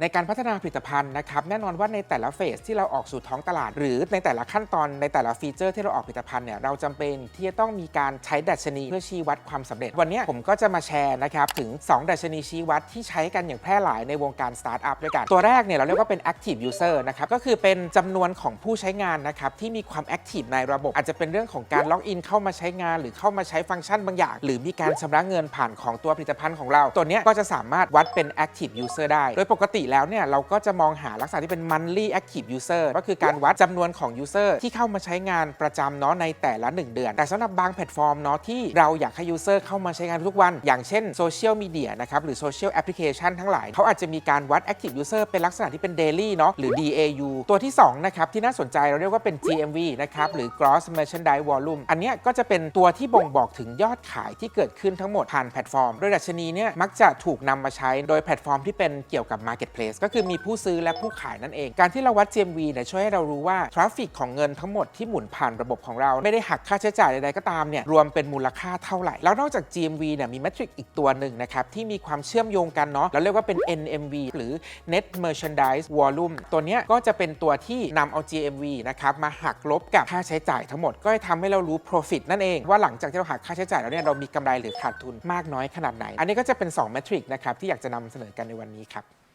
ในการพัฒนาผลิตภัณฑ์นะครับแน่นอนว่าในแต่ละเฟสที่เราออกสู่ท้องตลาด หรือในแต่ละขั้นตอนในแต่ละฟีเจอร์ที่เราออกผลิตภัณฑ์เนี่ยเราจำเป็นที่จะต้องมีการใช้ดัชนีเพื่อชี้วัดความสำเร็จ วันนี้ผมก็จะมาแชร์นะครับถึง 2 ดัชนีชี้วัดที่ใช้กันอย่างแพร่หลายในวงการสตาร์ทอัพด้วยกัน ตัวแรกเนี่ยเราเรียกว่าเป็น active user นะครับก็คือเป็นจำนวนของผู้ใช้งานนะครับที่มีความ active ในระบบ อาจจะเป็นเรื่องของการล็อกอินเข้ามาใช้งาน หรือเข้ามาใช้ฟังก์ชันบางอย่าง หรือมีการชำระเงินผ่านของตัวผลิตภัณฑ์ของเรา ตัวนี้ก็จะสามารถวัดเป็น active user ได้โดยปกติแล้วเนี่ยเราก็จะมองหาลักษณะที่เป็น monthly active user ก็คือการวัดจำนวนของ user ที่เข้ามาใช้งานประจำเนาะในแต่ละ 1 เดือน แต่สำหรับบางแพลตฟอร์มเนาะที่เราอยากให้ user เข้ามาใช้งานทุกวัน อย่างเช่นโซเชียลมีเดียนะครับหรือโซเชียลแอปพลิเคชันทั้งหลาย เขาอาจจะมีการวัด active user เป็นลักษณะที่เป็น daily เนาะหรือ DAU ตัวที่2นะครับที่น่าสนใจเราเรียกว่าเป็น GMV นะครับหรือ gross merchandise volume อันเนี้ยก็จะเป็นตัวที่บ่งบอกถึงยอดขายที่เกิดขึ้นทั้งหมดผ่านแพลตฟอร์มโดยดัชนีเนี่ยมักจะถูกนำมาใช้โดยแพลตฟอร์มที่เป็นเกี่ยวกับ marketplace ก็คือมีผู้ซื้อและผู้ขายนั่นเอง การที่เราวัด GMV เนี่ยช่วยให้เรารู้ว่าทราฟฟิกของเงินทั้งหมดที่หมุนผ่านระบบของเราไม่ได้หักค่าใช้จ่ายใดๆก็ตามเนี่ยรวมเป็นมูลค่าเท่าไหร่ แล้วนอกจาก GMV เนี่ยมีเมทริกอีกตัวหนึ่งนะครับที่มีความเชื่อมโยงกันเนาะเราเรียกว่าเป็น NMV หรือ Net Merchandise Volume ตัวเนี้ยก็จะเป็นตัวที่นำเอา GMV นะครับมาหักลบกับค่าใช้จ่ายทั้งหมด ก็จะทำให้เรารู้ profit นั่นเอง ว่าหลังจากที่เราหักค่าใช้จ่ายแล้วเนี่ยเรามีกำไรหรือขาดทุนมากน้อยขนาดไหน อันนี้ก็จะเป็น2 metric นะครับที่อยากจะนำเสนอกันในวันนี้ครับ